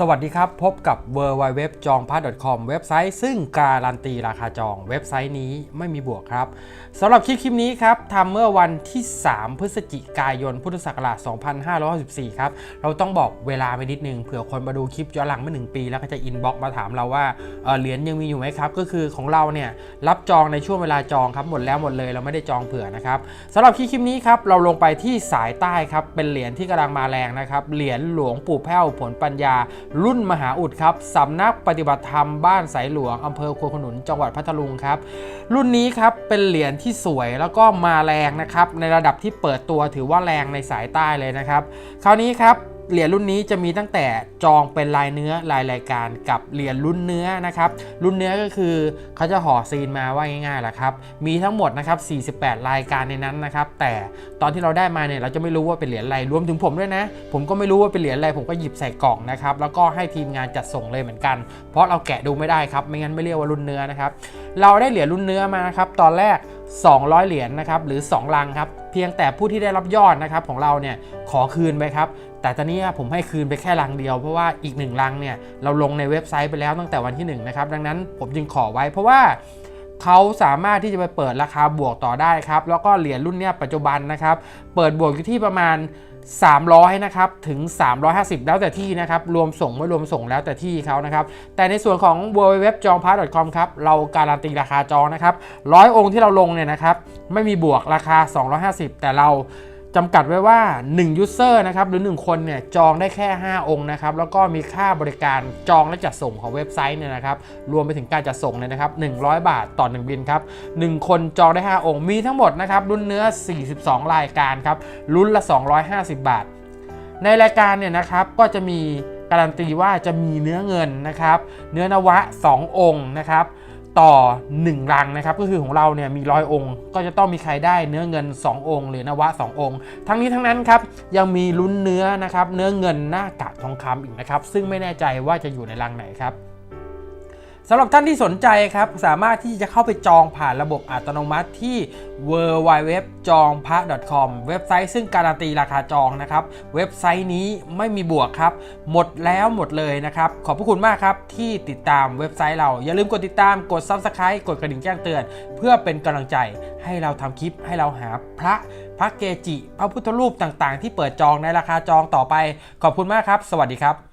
สวัสดีครับ พบกับ w w w จองพัท .com เว็บไซต์ซึ่งการันตีราคาจองเว็บไซต์นี้ไม่มีบวกครับสำหรับคลิปคลิปนี้ครับทำเมื่อวันที่ 3 พฤศจิกายน พุทธศักราช 2564 ครับ เราต้องบอกเวลาไปนิดนึงเผื่อคนมาดูคลิปย้อนหลังเมื่อหนึ่งปี แล้วก็จะอินบ็อกมาถามเราว่าเอ่อเหรียญยังมีอยู่ไหมครับ ก็คือของเราเนี่ยรับจองในช่วงเวลาจองครับหมดแล้วหมดเลยเราไม่ได้จองเผื่อนะครับสำหรับคลิปคลิปนี้ครับเราลงไปที่สายใต้ครับเป็นเหรียญที่กำลังมาแรงนะครับเหรียญหลวงปู่แพ้วผลปัญญารุ่นมหาอุดครับสำนักปฏิบัติธรรมบ้านสายหลวงอำเภอควนขนุนจังหวัดพัทลุงครับ รุ่นนี้ครับเป็นเหรียญที่สวยแล้วก็มาแรงนะครับในระดับที่เปิดตัวถือว่าแรงในสายใต้เลยนะครับ คราวนี้ครับ เหรียญรุ่นนี้จะมีตั้งแต่จองเป็นลายเนื้อลายรายการกับเหรียญรุ่นเนื้อนะครับ รุ่นเนื้อก็คือเขาจะห่อซีนมาว่าง่ายๆแหละครับ มีทั้งหมดนะครับ 48 รายการในนั้นนะครับ แต่ตอนที่เราได้มาเนี่ยเราจะไม่รู้ว่าเป็นเหรียญอะไรรวมถึงผมด้วยนะ ผมก็ไม่รู้ว่าเป็นเหรียญอะไรผมก็หยิบใส่กล่องนะครับ แล้วก็ให้ทีมงานจัดส่งเลยเหมือนกัน เพราะเราแกะดูไม่ได้ครับ ไม่งั้นไม่เรียกว่ารุ่นเนื้อนะครับ เราได้เหรียญรุ่นเนื้อมานะครับ ตอนแรก 200 เหรียญนะครับหรือ 2 ลังครับเพียงแต่ผู้ที่ได้รับยอดนะครับของเราเนี่ยขอคืนไปครับแต่ตอนนี้ผมให้คืนไปแค่ลังเดียวเพราะว่าอีกหนึ่งลังเนี่ยเราลงในเว็บไซต์ไปแล้วตั้งแต่วันที่1นะครับดังนั้นผมจึงขอไว้เพราะว่า เขาสามารถที่จะไปเปิดราคาบวกต่อได้ครับ แล้วก็เหรียญรุ่นนี้ปัจจุบันนะครับ เปิดบวกอยู่ที่ประมาณ 300 นะครับ ถึง 350 แล้วแต่ที่นะครับ รวมส่งไม่รวมส่งแล้วแต่ที่เขานะครับ แต่ในส่วนของ w w w j o n g p a s c o m ครับ เราการันตีราคาจองนะครับ100องค์ที่เราลงเนี่ยนะครับ ไม่มีบวกราคา 250 แต่เรา จำกัดไว้ว่า1 user นะครับหรือ 1 คนเนี่ยจองได้แค่ 5 องค์นะครับแล้วก็มีค่าบริการจองและจัดส่งของเว็บไซต์เนี่ยนะครับรวมไปถึงการจัดส่งเลยนะครับ100 บาทต่อ 1 บินครับ1คนจองได้ 5 องค์มีทั้งหมดนะครับรุ่นเนื้อ 42 รายการครับรุ่นละ 250 บาท ในรายการเนี่ยนะครับก็จะมีการันตีว่าจะมีเนื้อเงินนะครับเนื้อนวะ 2 องค์นะครับ ต่อ 1 รังนะครับ ก็คือของเราเนี่ยมีร้อยองค์ ก็จะต้องมีใครได้เนื้อเงิน 2 องค์ หรือนวะ 2 องค์ ทั้งนี้ทั้งนั้นครับยังมีลุ้นเนื้อนะครับเนื้อเงินหน้ากากทองคำอีกนะครับซึ่งไม่แน่ใจว่าจะอยู่ในรังไหนครับ สำหรับท่านที่สนใจครับ สามารถที่จะเข้าไปจองผ่านระบบอัตโนมัติที่ w w w j o n g p a com เว็บไซต์ซึ่งการันตีราคาจองนะครับ เว็บไซต์นี้ไม่มีบวกครับ หมดแล้วหมดเลยนะครับ ขอบพระคุณมากครับที่ติดตามเว็บไซต์เรา อย่าลืมกดติดตามกด Subscribe กดกระดิ่งแจ้งเตือน เพื่อเป็นกำลังใจให้เราทำคลิปให้เราหาพระพระเกจิ พระพุทธรูปต่างๆ ที่เปิดจองในราคาจองต่อไป ขอบคุณมากครับ สวัสดีครับ